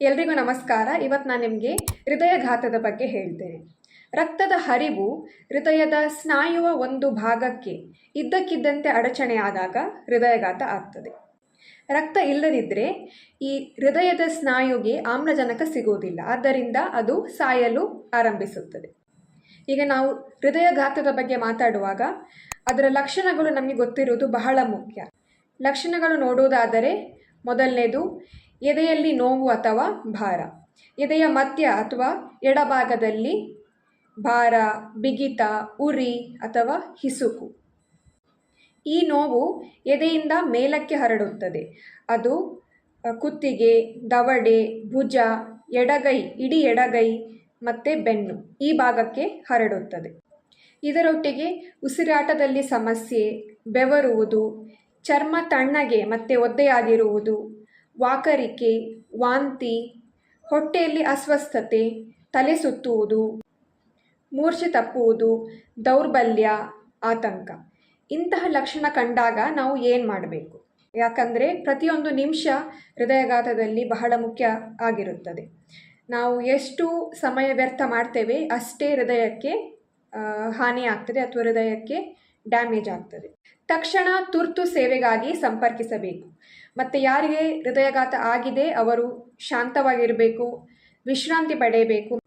ಎಲ್ರಿಗೂ ನಮಸ್ಕಾರ. ಇವತ್ತು ನಾನು ನಿಮಗೆ ಹೃದಯಘಾತದ ಬಗ್ಗೆ ಹೇಳ್ತೇನೆ. ರಕ್ತದ ಹರಿವು ಹೃದಯದ ಸ್ನಾಯುವ ಒಂದು ಭಾಗಕ್ಕೆ ಇದ್ದಕ್ಕಿದ್ದಂತೆ ಅಡಚಣೆ ಆದಾಗ ಹೃದಯಘಾತ ಆಗ್ತದೆ. ರಕ್ತ ಇಲ್ಲದಿದ್ದರೆ ಈ ಹೃದಯದ ಸ್ನಾಯುಗೆ ಆಮ್ಲಜನಕ ಸಿಗುವುದಿಲ್ಲ. ಆದ್ದರಿಂದ ಅದು ಸಾಯಲು ಆರಂಭಿಸುತ್ತದೆ. ಈಗ ನಾವು ಹೃದಯಘಾತದ ಬಗ್ಗೆ ಮಾತಾಡುವಾಗ ಅದರ ಲಕ್ಷಣಗಳು ನಮಗೆ ಗೊತ್ತಿರುವುದು ಬಹಳ ಮುಖ್ಯ. ಲಕ್ಷಣಗಳು ನೋಡುವುದಾದರೆ ಮೊದಲನೇದು ಎದೆಯಲ್ಲಿ ನೋವು ಅಥವಾ ಭಾರ. ಎದೆಯ ಮಧ್ಯ ಅಥವಾ ಎಡಭಾಗದಲ್ಲಿ ಭಾರ, ಬಿಗಿತ, ಉರಿ ಅಥವಾ ಹಿಸುಕು. ಈ ನೋವು ಎದೆಯಿಂದ ಮೇಲಕ್ಕೆ ಹರಡುತ್ತದೆ. ಅದು ಕುತ್ತಿಗೆ, ದವಡೆ, ಭುಜ, ಎಡಗೈ, ಇಡೀ ಎಡಗೈ ಮತ್ತು ಬೆನ್ನು ಈ ಭಾಗಕ್ಕೆ ಹರಡುತ್ತದೆ. ಇದರೊಟ್ಟಿಗೆ ಉಸಿರಾಟದಲ್ಲಿ ಸಮಸ್ಯೆ, ಬೆವರುವುದು, ಚರ್ಮ ತಣ್ಣಗೆ ಮತ್ತು ಒದ್ದೆಯಾಗಿರುವುದು ವಾಕರಿಕೆ, ವಾಂತಿ, ಹೊಟ್ಟೆಯಲ್ಲಿ ಅಸ್ವಸ್ಥತೆ, ತಲೆ ಸುತ್ತುವುದು, ಮೂರ್ಛೆ ತಪ್ಪುವುದು, ದೌರ್ಬಲ್ಯ, ಆತಂಕ. ಇಂತಹ ಲಕ್ಷಣ ಕಂಡಾಗ ನಾವು ಏನು ಮಾಡಬೇಕು? ಯಾಕಂದರೆ ಪ್ರತಿಯೊಂದು ನಿಮಿಷ ಹೃದಯಘಾತದಲ್ಲಿ ಬಹಳ ಮುಖ್ಯ ಆಗಿರುತ್ತದೆ. ನಾವು ಎಷ್ಟು ಸಮಯ ವ್ಯರ್ಥ ಮಾಡ್ತೇವೆ ಅಷ್ಟೇ ಹೃದಯಕ್ಕೆ ಹಾನಿ ಆಗ್ತದೆ ಅಥವಾ ಹೃದಯಕ್ಕೆ ಡ್ಯಾಮೇಜ್ ಆಗ್ತದೆ. ತಕ್ಷಣ ತುರ್ತು ಸೇವೆಗಾಗಿ ಸಂಪರ್ಕಿಸಬೇಕು. ಮತ್ತು ಯಾರಿಗೆ ಹೃದಯಘಾತ ಆಗಿದೆ ಅವರು ಶಾಂತವಾಗಿರಬೇಕು, ವಿಶ್ರಾಂತಿ ಪಡೆಯಬೇಕು,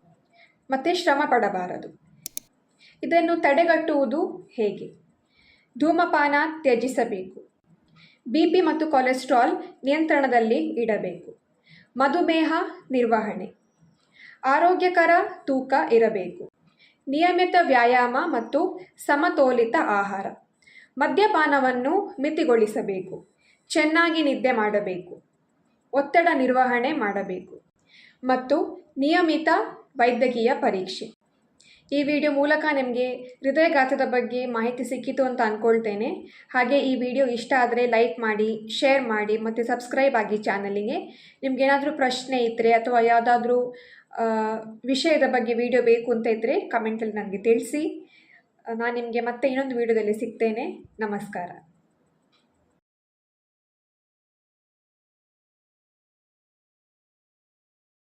ಮತ್ತು ಶ್ರಮ ಪಡಬಾರದು. ಇದನ್ನು ತಡೆಗಟ್ಟುವುದು ಹೇಗೆ? ಧೂಮಪಾನ ತ್ಯಜಿಸಬೇಕು. ಬಿ ಪಿ ಮತ್ತು ಕೊಲೆಸ್ಟ್ರಾಲ್ ನಿಯಂತ್ರಣದಲ್ಲಿ ಇಡಬೇಕು. ಮಧುಮೇಹ ನಿರ್ವಹಣೆ. ಆರೋಗ್ಯಕರ ತೂಕ ಇರಬೇಕು. ನಿಯಮಿತ ವ್ಯಾಯಾಮ ಮತ್ತು ಸಮತೋಲಿತ ಆಹಾರ. ಮದ್ಯಪಾನವನ್ನು ಮಿತಿಗೊಳಿಸಬೇಕು. ಚೆನ್ನಾಗಿ ನಿದ್ದೆ ಮಾಡಬೇಕು. ಒತ್ತಡ ನಿರ್ವಹಣೆ ಮಾಡಬೇಕು. ಮತ್ತು ನಿಯಮಿತ ವೈದ್ಯಕೀಯ ಪರೀಕ್ಷೆ. ಈ ವಿಡಿಯೋ ಮೂಲಕ ನಿಮಗೆ ಹೃದಯಘಾತದ ಬಗ್ಗೆ ಮಾಹಿತಿ ಸಿಕ್ಕಿತು ಅಂತ ಅಂದ್ಕೊಳ್ತೇನೆ ಹಾಗೆ ಈ ವಿಡಿಯೋ ಇಷ್ಟ ಆದರೆ ಲೈಕ್ ಮಾಡಿ, ಶೇರ್ ಮಾಡಿ ಮತ್ತು ಸಬ್ಸ್ಕ್ರೈಬ್ ಆಗಿ ಚಾನಲಿಗೆ. ನಿಮಗೇನಾದರೂ ಪ್ರಶ್ನೆ ಇದ್ದರೆ ಅಥವಾ ಯಾವುದಾದ್ರೂ ವಿಷಯದ ಬಗ್ಗೆ ವಿಡಿಯೋ ಬೇಕು ಅಂತ ಇದ್ದರೆ ಕಮೆಂಟಲ್ಲಿ ನನಗೆ ತಿಳಿಸಿ. ನಾನು ನಿಮಗೆ ಮತ್ತೆ ಇನ್ನೊಂದು ವಿಡಿಯೋದಲ್ಲಿ ಸಿಗ್ತೇನೆ. ನಮಸ್ಕಾರ.